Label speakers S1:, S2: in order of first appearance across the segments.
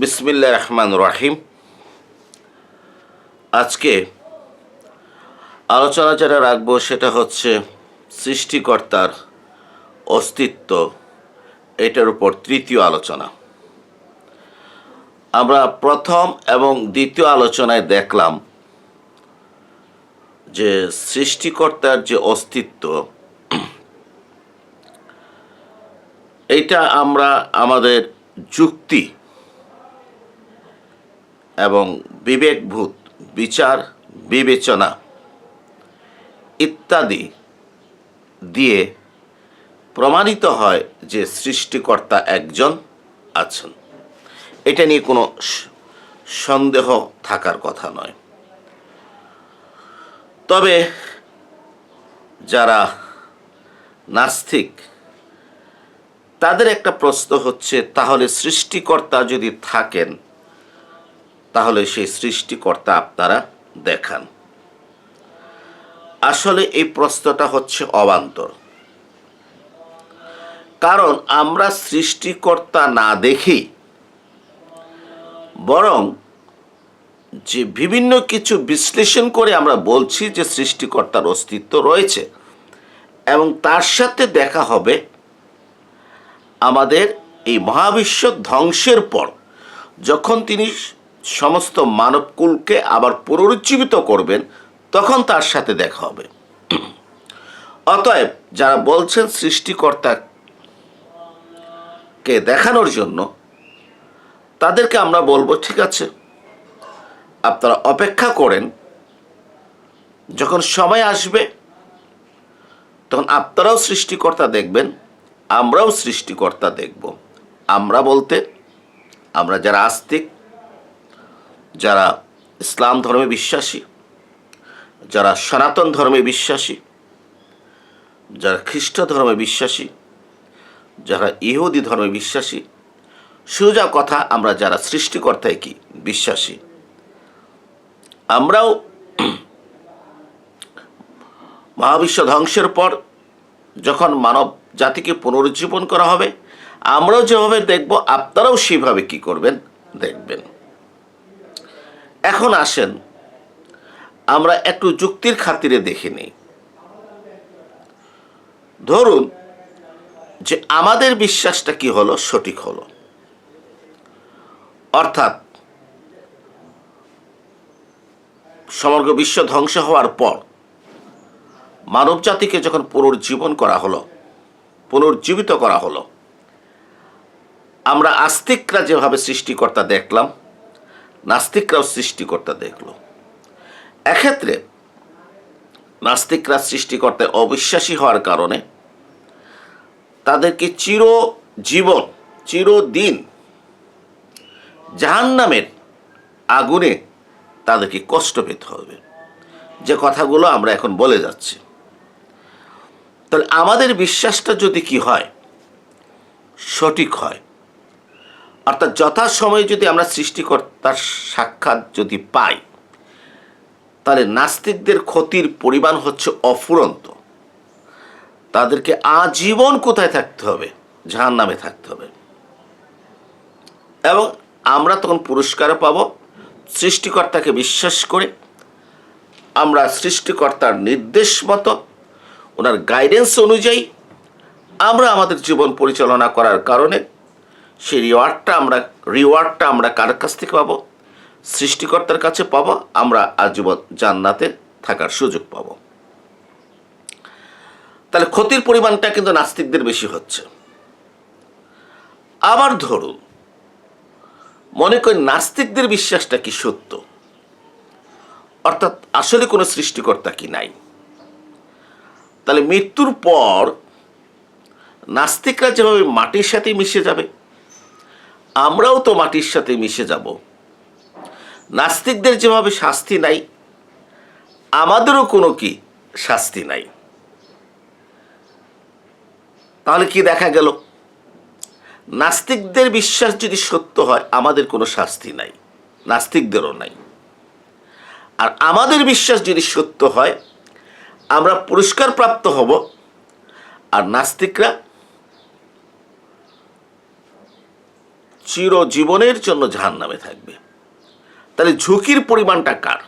S1: বিসমিল্লা রহমান রাহিম। আজকে আলোচনা যেটা রাখব সেটা হচ্ছে সৃষ্টিকর্তার অস্তিত্ব, এটার উপর তৃতীয় আলোচনা। আমরা প্রথম এবং দ্বিতীয় আলোচনায় দেখলাম যে সৃষ্টিকর্তার যে অস্তিত্ব এইটা আমরা আমাদের যুক্তি এবং বিবেকভূত বিচার, বিবেচনা ইত্যাদি দিয়ে প্রমাণিত হয় যে সৃষ্টিকর্তা একজন আছেন। এটা নিয়ে কোনো সন্দেহ থাকার কথা নয়। তবে যারা নাস্তিক তাদের একটা প্রশ্ন হচ্ছে, তাহলে সৃষ্টিকর্তা যদি থাকেন, তাহলে সেই সৃষ্টিকর্তা আপনারা দেখান। আসলে এই প্রশ্নটা হচ্ছে অবান্তর। কারণ আমরা সৃষ্টিকর্তা না দেখি, বরং যে বিভিন্ন কিছু বিশ্লেষণ করে আমরা বলছি যে সৃষ্টিকর্তার অস্তিত্ব রয়েছে, এবং তার সাথে দেখা হবে আমাদের এই মহাবিশ্ব ধ্বংসের পর, যখন তিনি সমস্ত মানবকুলকে আবার পুনরুজ্জীবিত করবেন, তখন তার সাথে দেখা হবে। অতএব যারা বলছেন সৃষ্টিকর্তাকে দেখানোর জন্য, তাদেরকে আমরা বলব, ঠিক আছে, আপনারা অপেক্ষা করেন, যখন সময় আসবে, তখন আপনারাও সৃষ্টিকর্তা দেখবেন আমরাও সৃষ্টিকর্তা দেখব। আমরা বলতে, আমরা যারা আস্তিক, যারা ইসলাম ধর্মে বিশ্বাসী, যারা সনাতন ধর্মে বিশ্বাসী, যারা খ্রিস্ট ধর্মে বিশ্বাসী, যারা ইহুদি ধর্মে বিশ্বাসী, সোজা কথা, আমরা যারা সৃষ্টিকর্তায় কি? বিশ্বাসী। আমরাও মহাবিশ্ব ধ্বংসের পর যখন মানব জাতিকে পুনরুজ্জীবন করা হবে। আমরাও যেভাবে দেখব, আপনারাও সেইভাবে কি করবেন, দেখবেন। এখন আসেন, আমরা একটু যুক্তির খাতিরে দেখে নিই। ধরুন যে আমাদের বিশ্বাসটা কি হলো, সঠিক হলো। অর্থাৎ সমগ্র বিশ্ব ধ্বংস হওয়ার পর মানব জাতিকে যখন পুনর্জীবন করা হলো পুনর্জীবিত করা হলো। আমরা আস্তিকরা যেভাবে সৃষ্টিকর্তা দেখলাম, নাস্তিকরাও সৃষ্টিকর্তা দেখল। এক্ষেত্রে নাস্তিকরা সৃষ্টিকর্তায় অবিশ্বাসী হওয়ার কারণে তাদেরকে চির জীবন চিরদিন জাহান্নামের আগুনে তাদেরকে কষ্ট পেতে হবে। যে কথাগুলো আমরা এখন বলে যাচ্ছি। তাহলে আমাদের বিশ্বাসটা যদি কি হয়? সঠিক হয়। অর্থাৎ যথাসময়ে যদি আমরা সৃষ্টিকর্তার সাক্ষাৎ যদি পাই, তাহলে নাস্তিকদের ক্ষতির পরিমাণ হচ্ছে অফুরন্ত। তাদেরকে আজীবন কোথায় থাকতে হবে? জাহান নামে থাকতে হবে। এবং আমরা তখন পুরস্কারও পাব, সৃষ্টিকর্তাকে বিশ্বাস করে আমরা সৃষ্টিকর্তার নির্দেশ মতো ওনার গাইডেন্স অনুযায়ী আমরা আমাদের জীবন পরিচালনা করার কারণে সেই রিওয়ার্ডটা আমরা রিওয়ার্ডটা আমরা কার কাছ থেকে পাবো? সৃষ্টিকর্তার কাছে পাবো, আমরা আজীবন জান্নাতে থাকার সুযোগ পাবো। তাহলে ক্ষতির পরিমাণটা কিন্তু নাস্তিকদের বেশি হচ্ছে। আবার ধরুন, মনে করি নাস্তিকদের বিশ্বাসটা কি সত্য? অর্থাৎ আসলে কোনো সৃষ্টিকর্তা কি নাই? তাহলে মৃত্যুর পর নাস্তিকরা যেভাবে মাটির সাথে মিশে যাবে, আমরাও তো মাটির সাথে মিশে যাব। নাস্তিকদের যেভাবে শাস্তি নাই, আমাদেরও কোনো কি শাস্তি নাই। তাহলে কি দেখা গেল? নাস্তিকদের বিশ্বাস যদি সত্য হয়, আমাদের কোনো শাস্তি নাই, নাস্তিকদেরও নাই। আর আমাদের বিশ্বাস যদি সত্য হয় আমরা পুরস্কার প্রাপ্ত হব, আর নাস্তিকরা চিরজীবনের জন্য জাহান নামে থাকবে। তাহলে ঝুঁকির পরিমাণটা কার?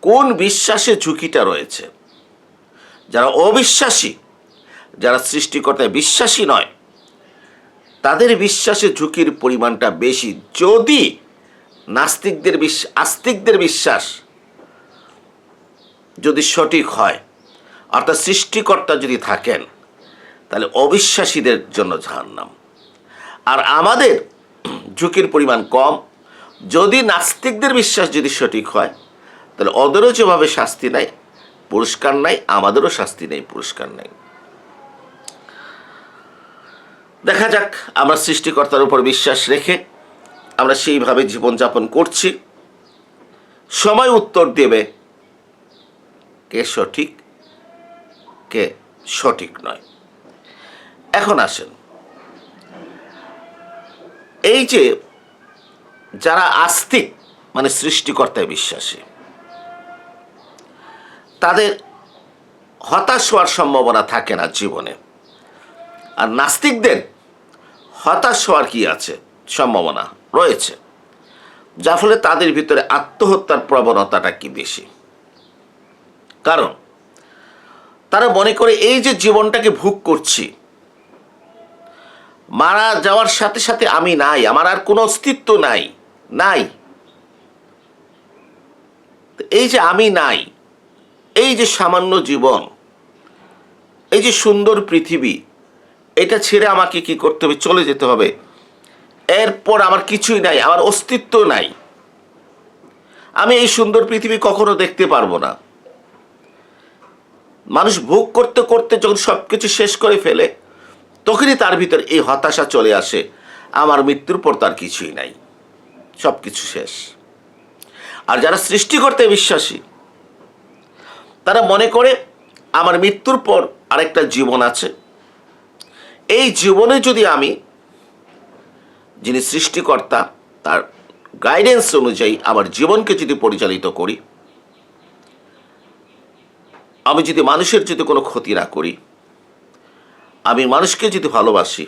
S1: কোন বিশ্বাসে ঝুঁকিটা রয়েছে? যারা অবিশ্বাসী, যারা সৃষ্টিকর্তায় বিশ্বাসী নয়, তাদের বিশ্বাসে ঝুঁকির পরিমাণটা বেশি। যদি নাস্তিকদের বিশ্বাস আস্তিকদের বিশ্বাস যদি সঠিক হয় অর্থাৎ সৃষ্টিকর্তা যদি থাকেন, তাহলে অবিশ্বাসীদের জন্য জাহান্নাম। আর আমাদের ঝুঁকির পরিমাণ কম। যদি নাস্তিকদের বিশ্বাস যদি সঠিক হয়, তাহলে ওদেরও যেভাবে শাস্তি নাই, পুরস্কার নাই, আমাদেরও শাস্তি নেই, পুরস্কার নেই। দেখা যাক, আমরা সৃষ্টিকর্তার উপর বিশ্বাস রেখে আমরা সেইভাবে জীবনযাপন করছি। সময় উত্তর দেবে কে সঠিক কে সঠিক নয়। এখন আসেন। এই যে যারা আস্তিক মানে সৃষ্টিকর্তায় বিশ্বাসী, তাদের হতাশ হওয়ার সম্ভাবনা থাকে না জীবনে। আর নাস্তিকদের হতাশ হওয়ার কি আছে? সম্ভাবনা রয়েছে। যার ফলে তাদের ভিতরে আত্মহত্যার প্রবণতাটা কি বেশি? কারণ? তারা মনে করে এই যে জীবনটাকে ভোগ করছি, মারা যাওয়ার সাথে সাথে আমি নাই, আমার আর কোনো অস্তিত্ব নাই নাই। এই যে আমি নাই, এই যে সামান্য জীবন, এই যে সুন্দর পৃথিবী, এটা ছেড়ে আমাকে কি করতে হবে? চলে যেতে হবে। এরপর আমার কিছুই নাই, আমার অস্তিত্ব নাই। আমি এই সুন্দর পৃথিবী কখনো দেখতে পারব না। মানুষ ভোগ করতে করতে যখন সব কিছু শেষ করে ফেলে, তখনই তার ভিতর এই হতাশা চলে আসে, আমার মৃত্যুর পর তার কিছুই নাই সব কিছু শেষ। আর যারা সৃষ্টিকর্তে বিশ্বাসী, তারা মনে করে, আমার মৃত্যুর পর আরেকটা জীবন আছে। এই জীবনে যদি আমি, যিনি সৃষ্টিকর্তা, তার গাইডেন্স অনুযায়ী আমার জীবনকে যদি পরিচালিত করি আমি যদি মানুষের যদি কোনো ক্ষতি না করি, আমি মানুষকে যদি ভালোবাসি,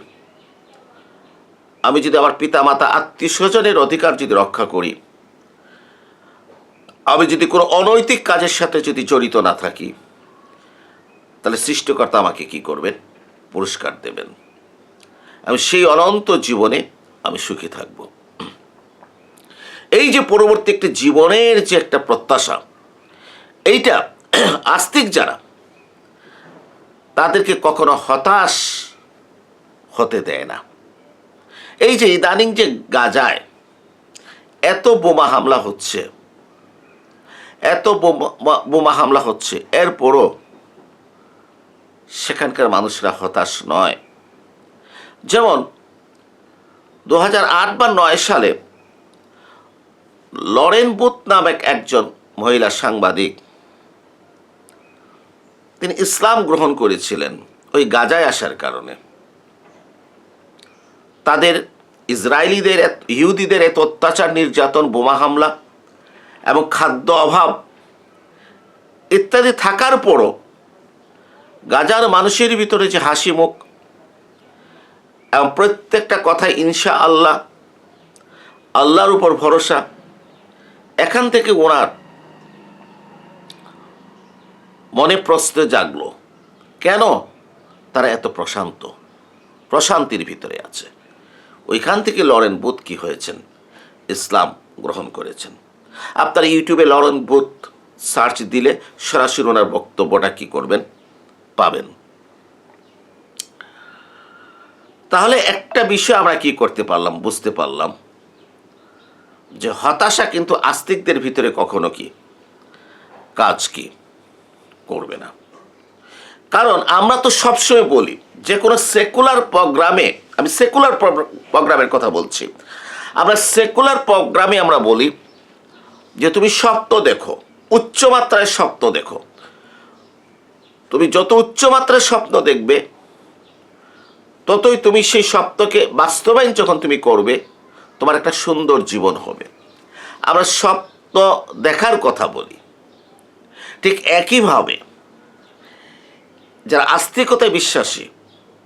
S1: আমি যদি আমার পিতা মাতা আত্মীয় স্বজনের অধিকার যদি রক্ষা করি, আমি যদি কোনো অনৈতিক কাজের সাথে যদি জড়িত না থাকি, তাহলে সৃষ্টিকর্তা আমাকে কি করবেন? পুরস্কার দেবেন। আমি সেই অনন্ত জীবনে আমি সুখী থাকব। এই যে পরবর্তী একটি জীবনের যে একটা প্রত্যাশা, এইটা আস্তিক যারা, তাদেরকে কখনো হতাশ হতে দেয় না। এই যে ইদানিং যে গাজায় এত বোমা হামলা হচ্ছে, এত বোমা বোমা হামলা হচ্ছে, এরপরও সেখানকার মানুষরা হতাশ নয়। যেমন দু বা নয় সালে লরেন বুথ নামক একজন মহিলা সাংবাদিক তিনি ইসলাম গ্রহণ করেছিলেন ওই গাজায় আসার কারণে। তাদের ইসরায়েলিদের ইহুদিদের এত অত্যাচার, নির্যাতন, বোমা হামলা এবং খাদ্য অভাব ইত্যাদি থাকার পরও গাজার মানুষের ভিতরে যে হাসি মুখ এবং প্রত্যেকটা কথায় ইনশা আল্লাহ আল্লাহর উপর ভরসা, এখান থেকে ওনার মনে প্রশ্ন জাগলো, কেন তারা এত প্রশান্ত? প্রশান্তির ভিতরে আছে। ওইখান থেকে লরেন বুথ কি হয়েছেন? ইসলাম গ্রহণ করেছেন। আপনারা ইউটিউবে লরেন বুথ সার্চ দিলে সরাসরি ওনার বক্তব্যটা কি করবেন? পাবেন। তাহলে একটা বিষয় আমরা কি করতে পারলাম, বুঝতে পারলাম যে হতাশা কিন্তু আস্তিকদের ভিতরে কখনো কি? কাজ কি? করবে না। কারণ আমরা তো সবসময় বলি, যে কোনো সেকুলার প্রোগ্রামে আমি সেকুলার প্রোগ্রামের কথা বলছি। আমরা সেকুলার প্রোগ্রামে আমরা বলি যে তুমি স্বপ্ন দেখো উচ্চমাত্রায় স্বপ্ন দেখো। তুমি যত উচ্চমাত্রায় স্বপ্ন দেখবে, ততই তুমি সেই স্বপ্নকে বাস্তবায়ন যখন তুমি করবে, তোমার একটা সুন্দর জীবন হবে। আমরা স্বপ্ন দেখার কথা বলি ঠিক একইভাবে যারা আস্তিকতায় বিশ্বাসী,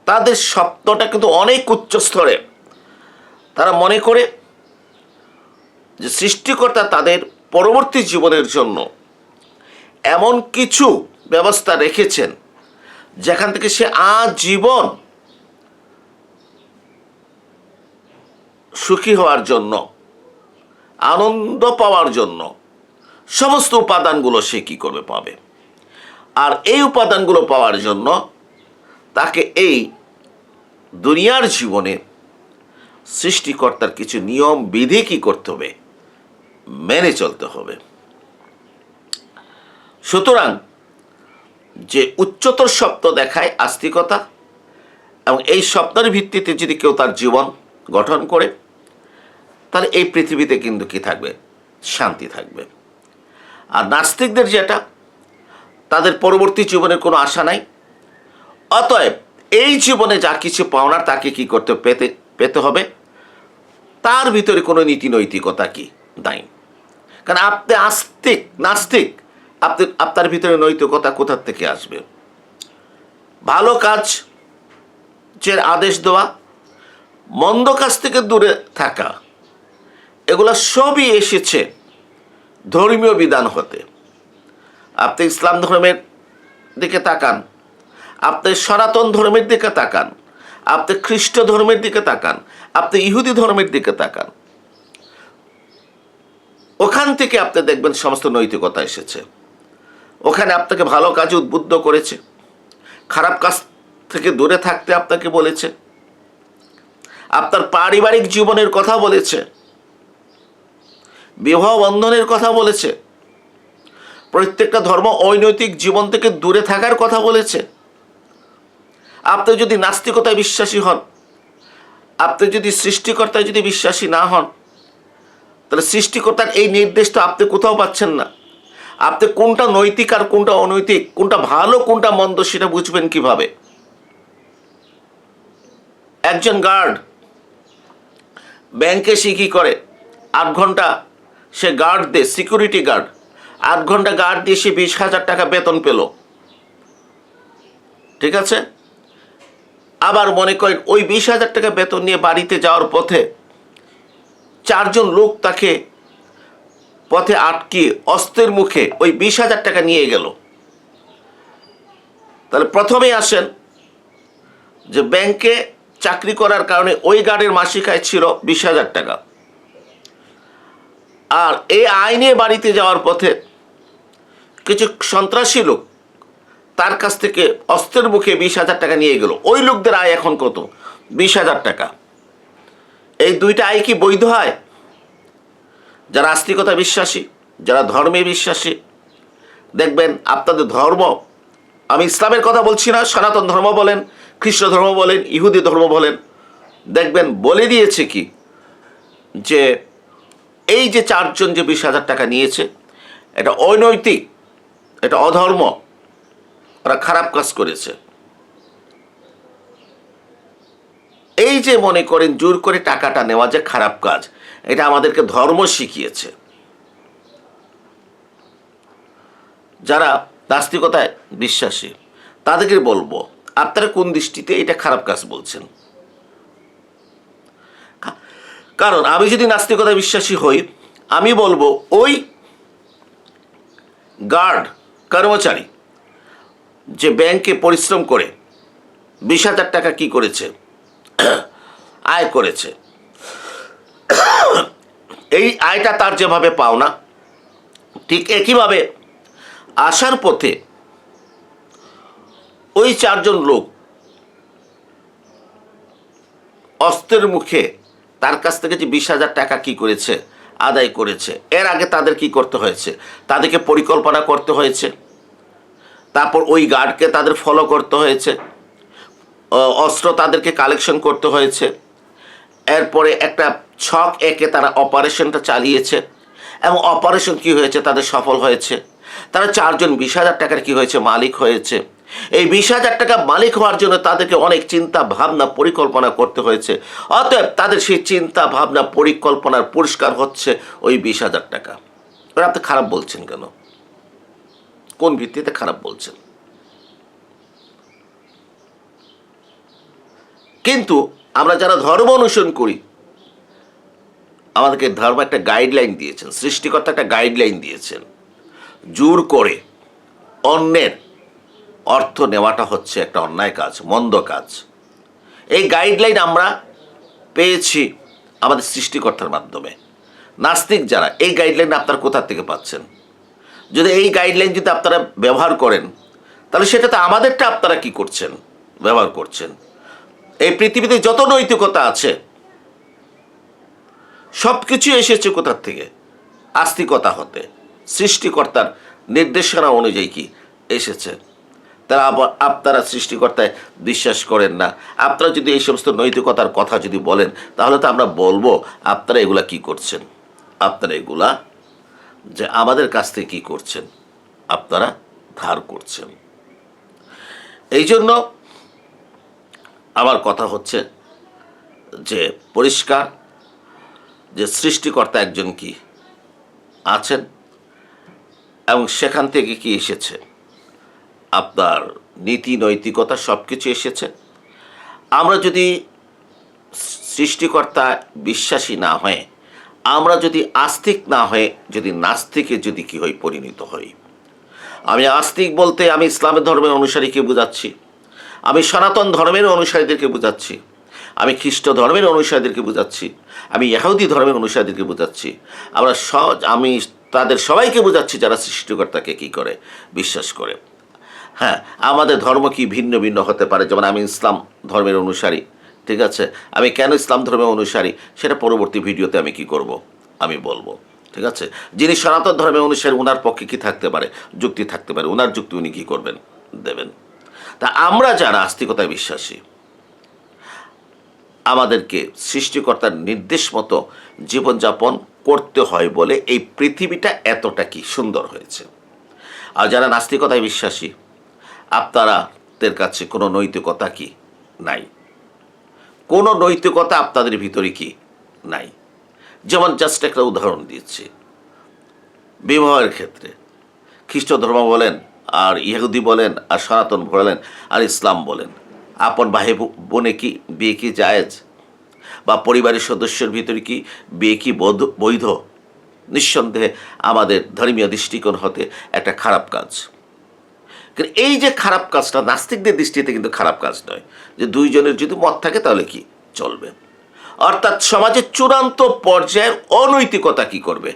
S1: তাদের স্বপ্নটা কিন্তু অনেক উচ্চ স্তরে। তারা মনে করে যে সৃষ্টিকর্তা তাদের পরবর্তী জীবনের জন্য এমন কিছু ব্যবস্থা রেখেছেন, যেখান থেকে সে আজীবন সুখী হওয়ার জন্য, আনন্দ পাওয়ার জন্য সমস্ত উপাদানগুলো সে কী করবে পাবে। আর এই উপাদানগুলো পাওয়ার জন্য তাকে এই দুনিয়ার জীবনে সৃষ্টিকর্তার কিছু নিয়ম, বিধি কি করতে হবে? মেনে চলতে হবে। সুতরাং যে উচ্চতর শব্দ দেখায় আস্তিকতা এবং এই শব্দের ভিত্তিতে যদি কেউ তার জীবন গঠন করে, তাহলে এই পৃথিবীতে কিন্তু কি থাকবে? শান্তি থাকবে। আর নাস্তিকদের যেটা তাদের পরবর্তী জীবনের কোনো আশা নাই। অতএব এই জীবনে যা কিছু পাওনার, তাকে কি করতে পেতে পেতে হবে? তার ভিতরে কোনো নীতি নৈতিকতা কি? নাই। কারণ আপনি আস্তিক, নাস্তিক, আপনি, আপনার ভিতরে নৈতিকতা কোথার থেকে আসবে? ভালো কাজ যে আদেশ দেওয়া, মন্দ কাজ থেকে দূরে থাকা, এগুলো সবই এসেছে ধর্মীয় বিধান হতে। আপনি ইসলাম ধর্মের দিকে তাকান। আপনি সনাতন ধর্মের দিকে তাকান। আপনি খ্রিস্ট ধর্মের দিকে তাকান। আপনি ইহুদি ধর্মের দিকে তাকান। ওখান থেকে আপনি দেখবেন সমস্ত নৈতিকতা এসেছে। ওখানে আপনাকে ভালো কাজে উদ্বুদ্ধ করেছে। খারাপ কাজ থেকে দূরে থাকতে আপনাকে বলেছে। আপনার পারিবারিক জীবনের কথা বলেছে। বিবাহ বন্ধনের কথা বলেছে। প্রত্যেকটা ধর্ম অনৈতিক জীবন থেকে দূরে থাকার কথা বলেছে। আপনি যদি নাস্তিকতায় বিশ্বাসী হন, আপনি যদি সৃষ্টিকর্তায় যদি বিশ্বাসী না হন, তাহলে সৃষ্টিকর্তার এই নির্দেশ তো আপনি কোথাও পাচ্ছেন না। আপনি কোনটা নৈতিক আর কোনটা অনৈতিক, কোনটা ভালো, কোনটা মন্দ সেটা বুঝবেন কীভাবে? একজন গার্ড ব্যাংকে সে কী করে? আট ঘণ্টা সে গার্ড দে, সিকিউরিটি গার্ড। আট ঘণ্টা গার্ড দিয়ে সে বিশ হাজার টাকা বেতন পেল। ঠিক আছে? আবার মনে করেন ওই বিশ হাজার টাকা বেতন নিয়ে বাড়িতে যাওয়ার পথে চারজন লোক তাকে পথে আটকে অস্ত্রের মুখে ওই বিশ হাজার টাকা নিয়ে গেল। তাহলে প্রথমেই আসেন যে ব্যাংকে চাকরি করার কারণে ওই গার্ডের মাসিক আয় ছিল বিশ হাজার টাকা। আর এই আইনে বাড়িতে যাওয়ার পথে কিছু সন্ত্রাসী লোক তার কাছ থেকে অস্ত্রের মুখে বিশ হাজার টাকা নিয়ে গেল। ওই লোকদের আয় এখন কত? বিশ হাজার টাকা। এই দুইটা আয় কি বৈধ হয়? যারা আস্তিকতা বিশ্বাসী, যারা ধর্মে বিশ্বাসী, দেখবেন আপনাদের ধর্ম, আমি ইসলামের কথা বলছি না, সনাতন ধর্ম বলেন, খ্রিস্ট ধর্ম বলেন, ইহুদি ধর্ম বলেন, দেখবেন বলে দিয়েছে কি? যে এই যে চারজন যে বিশ হাজার টাকা নিয়েছে, এটা অনৈতিক, এটা অধর্ম ওরা খারাপ কাজ করেছে। এই যে মনে করেন, জোর করে টাকাটা নেওয়া যে খারাপ কাজ, এটা আমাদেরকে ধর্ম শিখিয়েছে। যারা নাস্তিকতায় বিশ্বাসী, তাদেরকে বলব, আপনারা কোন দৃষ্টিতে এটা খারাপ কাজ বলছেন কা- কারণ আমি যদি নাস্তিকতায় বিশ্বাসী হই, আমি বলব ওই গার্ড, কর্মচারী, যে ব্যাংকে পরিশ্রম করে, বিশ হাজার টাকা কি করেছে, আয় করেছে, এই আয়টা তার যেভাবে পাওনা ঠিক একইভাবে আসার পথে ওই চারজন লোক অস্ত্রের মুখে তার কাছ থেকে যে বিশ হাজার টাকা কি করেছে, আদায় করেছে, এর আগে তাদের কি করতে হয়েছে? তাদেরকে পরিকল্পনা করতে হয়েছে। তারপর ওই গার্ডকে তাদের ফলো করতে হয়েছে। অস্ত্র তাদেরকে কালেকশন করতে হয়েছে। এরপরে একটা ছক একে তারা অপারেশনটা চালিয়েছে। এবং অপারেশন কি হয়েছে? তাদের সফল হয়েছে। তারা চারজন বিশ হাজার টাকার কি হয়েছে? মালিক হয়েছে। এই বিশ হাজার টাকা মালিক হওয়ার জন্য তাদেরকে অনেক চিন্তা ভাবনা পরিকল্পনা করতে হয়েছে। অতএব তাদের সেই চিন্তা ভাবনা পরিকল্পনার পুরস্কার হচ্ছে ওই বিশ হাজার টাকা। এবার আপনি খারাপ বলছেন কেন? কোন ভিত্তিতে খারাপ বলছেন? কিন্তু আমরা যারা ধর্ম অনুসরণ করি, আমাদেরকে ধর্ম একটা গাইডলাইন দিয়েছেন, সৃষ্টিকর্তা একটা গাইডলাইন দিয়েছেন। জোর করে অন্যের অর্থ নেওয়াটা হচ্ছে একটা অন্যায় কাজ, মন্দ কাজ। এই গাইডলাইন আমরা পেয়েছি আমাদের সৃষ্টিকর্তার মাধ্যমে। নাস্তিক যারা, এই গাইডলাইন আপনারা কোথা থেকে পাচ্ছেন? যদি এই গাইডলাইন যদি আপনারা ব্যবহার করেন, তাহলে সেটাতে আমাদেরটা আপনারা কি করছেন? ব্যবহার করছেন। এই পৃথিবীতে যত নৈতিকতা আছে সব কিছু এসেছে কোথার থেকে? আস্তিকতা হতে। সৃষ্টিকর্তার নির্দেশনা অনুযায়ী কি এসেছে? তারা আপনারা সৃষ্টিকর্তায় বিশ্বাস করেন না। আপনারা যদি এই সমস্ত নৈতিকতার কথা যদি বলেন, তাহলে তো আমরা বলব, আপনারা এগুলা কি করছেন? আপনারা এগুলা যে আমাদের কাছ থেকে কি করছেন, আপনারা ধার করছেন। এই জন্য আমার কথা হচ্ছে যে পরিষ্কার যে সৃষ্টিকর্তা একজন কি আছেন এবং সেখান থেকে কি এসেছে। আপনার নীতি, নৈতিকতা সব কিছু এসেছে। আমরা যদি সৃষ্টিকর্তা বিশ্বাসী না হয়ে, আমরা যদি আস্তিক না হয়ে, যদি নাস্তিকে যদি কি হই পরিণত হই। আমি আস্তিক বলতে আমি ইসলামের ধর্মের অনুসারীকে বোঝাচ্ছি। আমি সনাতন ধর্মের অনুসারীদেরকে বোঝাচ্ছি। আমি খ্রিস্ট ধর্মের অনুসারীদেরকে বোঝাচ্ছি। আমি ইহুদি ধর্মের অনুসারীদেরকে বোঝাচ্ছি। আমরা সহজ, আমি তাদের সবাইকে বোঝাচ্ছি যারা সৃষ্টিকর্তাকে কি করে, বিশ্বাস করে। হ্যাঁ আমাদের ধর্ম কি ভিন্ন ভিন্ন হতে পারে? যেমন আমি ইসলাম ধর্মের অনুসারী, ঠিক আছে? আমি কেন ইসলাম ধর্মের অনুসারী? সেটা পরবর্তী ভিডিওতে আমি কি করব? আমি বলব, ঠিক আছে? যিনি সনাতন ধর্মের অনুসারী ওনার পক্ষে কি থাকতে পারে? যুক্তি থাকতে পারে। ওনার যুক্তি উনি কী করবেন? দেবেন। তা আমরা যারা আস্তিকতায় বিশ্বাসী, আমাদেরকে সৃষ্টিকর্তার নির্দেশ মতো জীবনযাপন করতে হয় বলে এই পৃথিবীটা এতটা কি সুন্দর হয়েছে। আর যারা নাস্তিকতায় বিশ্বাসী আপনারাদের কাছে কোনো নৈতিকতা কি? নাই। কোনো নৈতিকতা আপনাদের ভিতরে কি? নাই। যেমন জাস্ট একটা উদাহরণ দিচ্ছি। বিবাহের ক্ষেত্রে। খ্রিস্ট ধর্ম বলেন, আর ইহুদি বলেন, আর সনাতন বলেন, আর ইসলাম বলেন। আপন ভাই বোনে কি বিয়ে কি জায়েজ? বা পরিবারের সদস্যের ভিতরে কি বিয়ে কি বৈধ- নিঃসন্দেহে আমাদের ধর্মীয় দৃষ্টিকোণ হতে একটা খারাপ কাজ। কিন্তু এই যে খারাপ কাজটা নাস্তিকদের দৃষ্টিতে কিন্তু খারাপ কাজ নয়। যে দুইজনের যদি মত থাকে তাহলে কি চলবে? অর্থাৎ সমাজের চূড়ান্ত পর্যায়ের অনৈতিকতা কি করবে?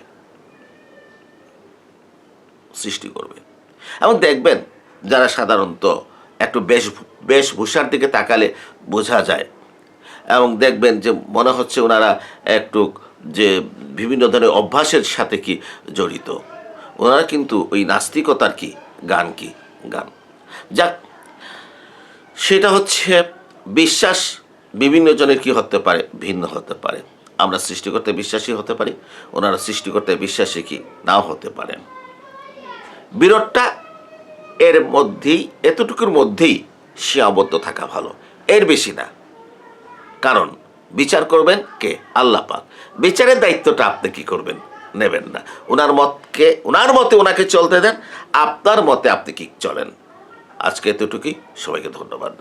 S1: সৃষ্টি করবে। এবং দেখবেন যারা সাধারণত একটু বেশ, বেশভূষার দিকে তাকালে বোঝা যায়। এবং দেখবেন যে মনে হচ্ছে ওনারা একটু যে বিভিন্ন ধরনের অভ্যাসের সাথে কি জড়িত। ওনারা কিন্তু ওই নাস্তিকতার কি, গান কি গান। যাক, সেটা হচ্ছে বিশ্বাস, বিভিন্ন জনের কি হতে পারে, ভিন্ন হতে পারে। আমরা সৃষ্টিকর্তায় বিশ্বাসী হতে পারি, ওনারা সৃষ্টিকর্তায় বিশ্বাসী কি নাও হতে পারেন বিরোধটা এর মধ্যেই, এতটুকুর মধ্যেই সীমাবদ্ধ থাকা ভালো। এর বেশি না। কারণ, বিচার করবেন কে? আল্লাহ পাক। বিচারের দায়িত্বটা আপনি কি করবেন? নেবেন না। ওনার মতকে ওনার মতে ওনাকে চলতে দেন, আপনার মতে আপনি কি চলেন। আজকে এতটুকুই, সবাইকে ধন্যবাদ।